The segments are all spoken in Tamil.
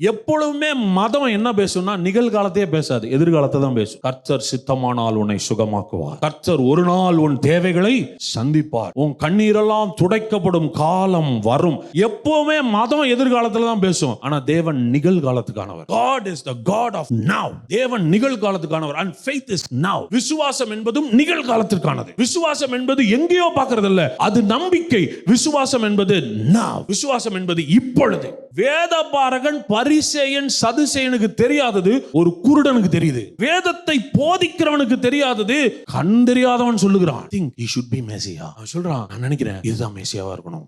எப்பொழுதுமே மதம் என்ன பேசும்னா நிகழ்காலத்தையே பேசாது எதிர்காலத்தை தான் பேசும். கர்த்தர் சித்தமானால் உன்னை சுகமாக்குவார். கர்த்தர் ஒரு நாள் உன் தேவைகளை சந்திப்பார். உன் கண்ணீரெல்லாம் துடைக்கப்படும் காலம் வரும். எப்பவுமே மதம் எதிர்காலத்துல தான் பேசும். ஆனா தேவன் நிகழ்காலத்துக்கானவர். God is the God of now தேவன் நிகழ்காலத்துக்கானவர். அண்ட் ஃபெய்த் இஸ் நவ் விசுவாசம் என்பதும் நிகழ்காலத்திற்கானது. விசுவாசம் என்பது எங்கேயோ பார்க்கறது இல்ல அது நம்பிக்கை. விசுவாசம் என்பது நவ் விசுவாசம் என்பது இப்பொழுது. வேத பாரகன் பரிசேயன் சதுசேயனுக்கு தெரியாதது ஒரு குருடனுக்கு தெரியுது. வேதத்தை போதிக்கிறவனுக்கு தெரியாதது கண் தெரியாதவன் சொல்லுகிறான். Think he should be messiah அவன் சொல்றான் நான் நினைக்கிறேன் இதுதான் மேசியாவா இருக்கணும்.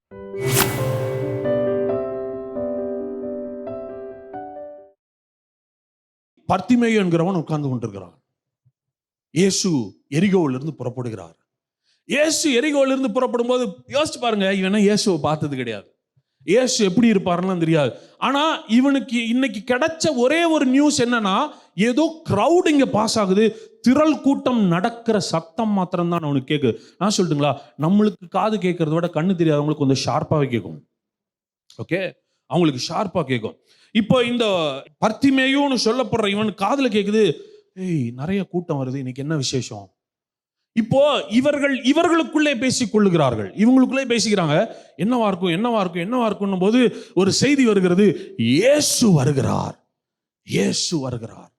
பர்த்திமேயு என்கிறவன் உட்கார்ந்து கொண்டிருக்கிறான். இயேசு எரிகோவிலிருந்து புறப்படுகிறார். இயேசு எரிகோவிலிருந்து புறப்படும் போது யோசிச்சு பாருங்க இவனை இயேசுவை பார்த்தது கிடையாது. இயேசு எப்படி இருப்பாருன்னு தெரியாது. ஆனால் இவனுக்கு இன்னைக்கு கிடைச்ச ஒரே ஒரு நியூஸ் என்னன்னா ஏதோ க்ரௌட் இங்கே பாஸ் ஆகுது. திரள் கூட்டம் நடக்கிற சத்தம் மாத்திரம்தான் அவனுக்கு கேட்குது நான் சொல்லட்டுங்களா? நம்மளுக்கு காது கேட்கறத விட கண்ணு தெரியாதவங்களுக்கு கொஞ்சம் ஷார்ப்பாகவே கேட்கும் ஓகே அவங்களுக்கு ஷார்ப்பாக கேட்கும் இப்போ இந்த பர்த்திமேயும்னு சொல்லப்படுற இவன் காதில் கேட்குது ஏய் நிறைய கூட்டம் வருது. இன்னைக்கு என்ன விசேஷம்? இப்போ இவர்கள் இவர்களுக்குள்ளே பேசிக் கொள்ளுகிறார்கள். இவங்களுக்குள்ளே பேசிக்கிறாங்க என்னவா இருக்கும் என்னவா இருக்கும் என்னவா இருக்கும் போது ஒரு செய்தி வருகிறது. இயேசு வருகிறார். இயேசு வருகிறார்.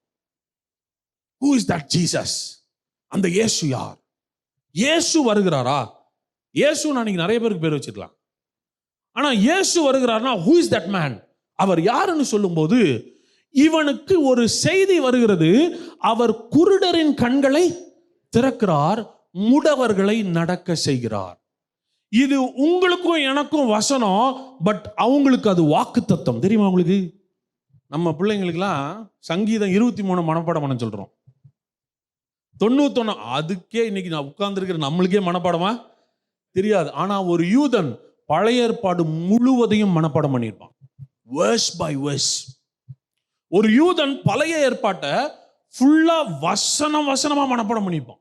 ஹூ இஸ் தட் ஜீசஸ் அந்த இயேசு யார்? இயேசு வருகிறாரா? இயேசு நான் நிறைய பேருக்கு பேர் வச்சிருக்கலாம். ஆனா இயேசு வருகிறார்னா ஹூ இஸ் தட் மேன் அவர் யாருன்னு சொல்லும்போது இவனுக்கு ஒரு செய்தி வருகிறது. அவர் குருடரின் கண்களை திறக்கிறார் முடவர்களை நடக்க செய்கிறார். இது உங்களுக்கும் எனக்கும் வசனம் பட் அவங்களுக்கு அது வாக்கு தத்துவம் தெரியுமா உங்களுக்கு? நம்ம பிள்ளைங்களுக்கெல்லாம் சங்கீதம் இருபத்தி மூணு மனப்பாடம் பண்ண சொல்றோம். தொண்ணூத்தொன்னு அதுக்கே இன்னைக்கு நான் உட்கார்ந்துருக்கிற நம்மளுக்கே மனப்பாடமா? தெரியாது. ஆனா ஒரு யூதன் பழைய ஏற்பாடு முழுவதையும் மனப்பாடம் பண்ணியிருப்பான். வேர்ஸ் பை வேர்ஸ் ஒரு யூதன் பழைய ஏற்பாட்டை ஃபுல்லா வசனம் வசனமா மனப்பாடம் பண்ணியிருப்பான்.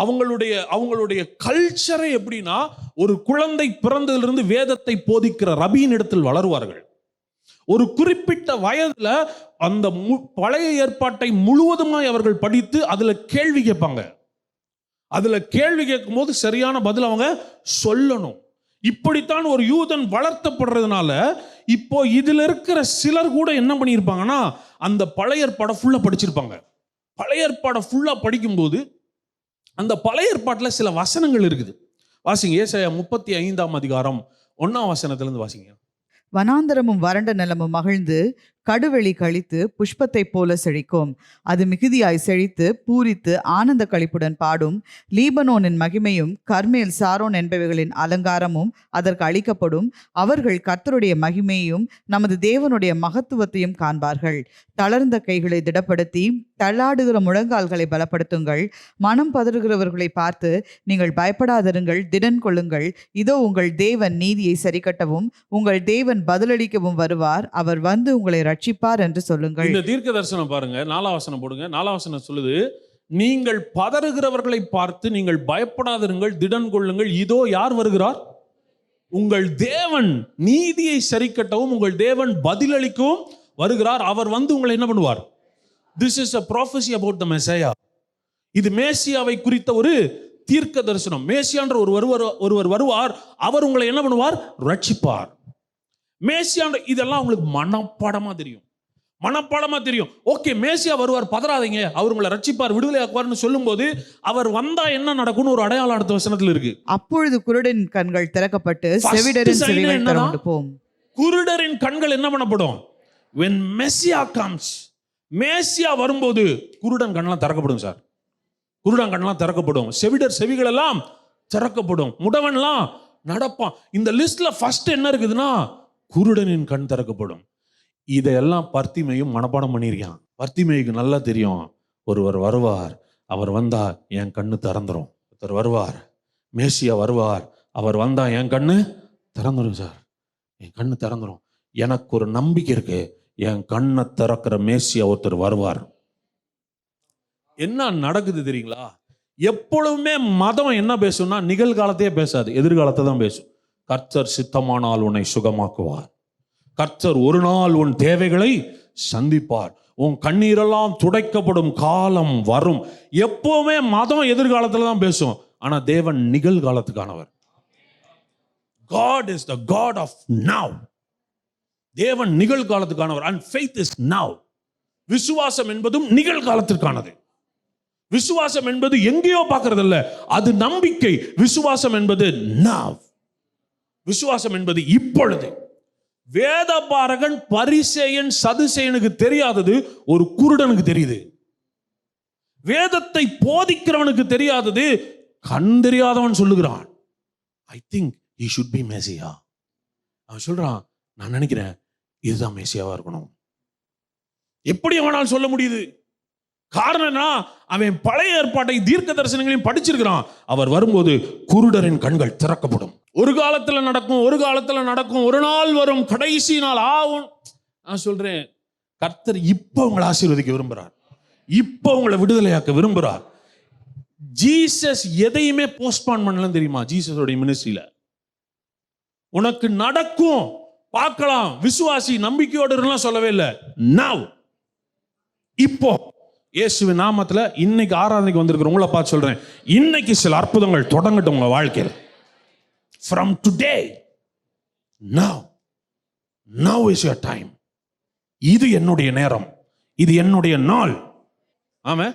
அவங்களுடைய அவங்களுடைய கல்ச்சரை எப்படின்னா ஒரு குழந்தை பிறந்ததிலிருந்து வேதத்தை போதிக்கிற ரபியின் இடத்தில் வளருவார்கள். ஒரு குறிப்பிட்ட வயதுல அந்த மு- பழைய ஏற்பாட்டை முழுவதுமாய் அவர்கள் படித்து அதுல கேள்வி கேட்பாங்க. அதுல கேள்வி கேட்கும் போது சரியான பதில் அவங்க சொல்லணும். இப்படித்தான் ஒரு யூதன் வளர்த்தப்படுறதுனால இப்போ இதுல இருக்கிற சிலர் கூட என்ன பண்ணியிருப்பாங்கன்னா அந்த பழைய ஏற்பாடை ஃபுல்லா படிச்சிருப்பாங்க. பழைய ஏற்பாடை ஃபுல்லா படிக்கும்போது அந்த பழைய ஏற்பாட்டில் சில வசனங்கள் இருக்குது. வாசிங்க ஏசாயா முப்பத்தி ஐந்தாம் அதிகாரம் ஒன்னாம் வசனத்திலிருந்து வாசிங்க. வனாந்தரமும் வறண்ட நிலமும் மகிழ்ந்து கடுவெளி கழித்து புஷ்பத்தைப் போல செழிக்கும். அது மிகுதியாய் செழித்து பூரித்து ஆனந்த கழிப்புடன் பாடும். லீபனோனின் மகிமையும் கர்மேல் சாரோன் என்பவைகளின் அலங்காரமும் அதற்கு அளிக்கப்படும். அவர்கள் கர்த்தருடைய மகிமையையும் நமது தேவனுடைய மகத்துவத்தையும் காண்பார்கள். தளர்ந்த கைகளை திடப்படுத்தி தள்ளாடுகிற முழங்கால்களை பலப்படுத்துங்கள். மனம் பதறுகிறவர்களை பார்த்து நீங்கள் பயப்படாதிருங்கள் திடன் கொள்ளுங்கள். இதோ உங்கள் தேவன் நீதியை சரிக்கட்டவும் உங்கள் தேவன் பதிலளிக்கவும் வருவார். அவர் வந்து உங்களை ரட்சிப்பார் என்று சொல்லுங்கள். இந்த தீர்க்க தரிசனம் பாருங்க நாலாவசனம் போடுங்க. நாலாவசனம் சொல்லுது நீங்கள் பதறுகிறவர்களை பார்த்து நீங்கள் பயப்படாதிருங்கள் திடன் கொள்ளுங்கள். இதோ யார் வருகிறார்? உங்கள் தேவன் நீதியை சரிக்கட்டவும் உங்கள் தேவன் பதிலளிக்கவும் வருகிறார். அவர் வந்து உங்களை என்ன பண்ணுவார்? This is a prophecy about the messiah இது மேசியாவை குறித்த ஒரு தீர்க்க தரிசனம் மேசியான்ற ஒரு ஒருவர் ஒருவர் வருவார். அவர் உங்களை என்ன பண்ணுவார்? ரட்சிப்பார். மேசியான்ற இதெல்லாம் உங்களுக்கு மனப்பாடமா தெரியும். மனப்பாடமா தெரியும். ஓகே மேசியா வருவார் பதறாதீங்க. அவர் உங்களை ரட்சிப்பார் விடுதலை ஆக்குவார்னு சொல்லும்போது அவர் வந்தா என்ன நடக்கும்னு ஒரு அடையாளம் அடுத்த வசனத்துல இருக்கு. அப்பொழுது குருடன் கண்கள் திறக்கப்பட்டு செவிடரின் செவிகள்? திறந்து போம். குருடரின் கண்கள் என்ன பண்ணப்படும்? When மெஸ்ஸியா comes மேசியா வரும்போது குருடன் கண்ணெல்லாம் திறக்கப்படும் சார் குருடன் கண்ணெல்லாம் திறக்கப்படும். செவிடர் செவிகள் எல்லாம் திறக்கப்படும். முடவன்லாம் நடப்பான். இந்த லிஸ்ட்ல ஃபர்ஸ்ட் என்ன இருக்குதுன்னா குருடனின் கண் திறக்கப்படும். இதையெல்லாம் பர்த்திமையும் மனப்பாடம் பண்ணியிருக்கான். பர்த்திமைக்கு நல்லா தெரியும். ஒருவர் வருவார். அவர் வந்தா என் கண்ணு திறந்துரும். ஒருத்தர் வருவார். மேசியா வருவார். அவர் வந்தா என் கண்ணு திறந்துரும் சார். என் கண்ணு திறந்துரும். எனக்கு ஒரு நம்பிக்கை இருக்கு. என் கண்ணை திறக்கிற மேசியா ஒருத்தர் வருவார். என்ன நடக்குது தெரியுங்களா? எப்பொழுதுமே மதம் என்ன பேசும்னா நிகழ்காலத்தையே பேசாது. எதிர்காலத்தை தான் பேசும். கர்த்தர் சித்தமானால் உன்னை சுகமாக்குவார். கர்த்தர் ஒரு நாள் உன் தேவைகளை சந்திப்பார். உன் கண்ணீரெல்லாம் துடைக்கப்படும் காலம் வரும். எப்பவுமே மதம் எதிர்காலத்தில் தான் பேசும். ஆனால் தேவன் நிகழ்காலத்துக்கானவர். God is the God of now தேவன் நிகழ்காலத்துக்கானவர். அண்ட் ஃபெய்த் இஸ் நவ் விசுவாசம் என்பதும் நிகழ்காலத்திற்கானது. விசுவாசம் என்பது எங்கேயோ பார்க்கறதில்ல. அது நம்பிக்கை. விசுவாசம் என்பது நவ் விசுவாசம் என்பது இப்பொழுது. வேதபாரகன் பரிசேயன் சதுசேயனுக்கு தெரியாதது ஒரு குருடனுக்கு தெரியுது. வேதத்தை போதிக்கிறவனுக்கு தெரியாதது கண் தெரியாதவன் சொல்லுகிறான். I think he should be messiah அவன் சொல்றான் நான் நினைக்கிறேன் இதுதான் மேசியாவா இருக்கணும். எப்படி அவனால் சொல்ல முடியுது? காரணம் என்ன அவன் பழைய ஏற்பாட்டை தீர்க்க தரிசனங்களையும் படிச்சிருக்கிறான். அவர் வரும்போது குருடரின் கண்கள் திறக்கப்படும். ஒரு காலத்துல நடக்கும் ஒரு காலத்துல நடக்கும் ஒரு நாள் வரும் கடைசி நாள் ஆகும். நான் சொல்றேன் கர்த்தர் இப்ப உங்களை ஆசீர்வதிக்க விரும்புகிறார் இப்ப உங்களை விடுதலையாக்க விரும்புகிறார் ஜீசஸ் எதையுமே போஸ்ட்பான் பண்ணலாம் தெரியுமா? ஜீசஸோடைய மினிஸ்ட்ரியில உனக்கு நடக்கும் பார்க்கலாம் விசுவாசி நம்பிக்கையோடு சொல்லவே இல்லை. நவ் இப்போ. இயேசுவின் நாமத்தில் இன்னைக்கு ஆராதனைக்கு வந்திருக்கிற உங்களை பார்த்து சொல்கிறேன் இன்னைக்கு சில அற்புதங்கள் தொடங்கட்டும் உங்கள் வாழ்க்கையில். From today now now is your time இது என்னுடைய நேரம். இது என்னுடைய நாள். ஆமாம்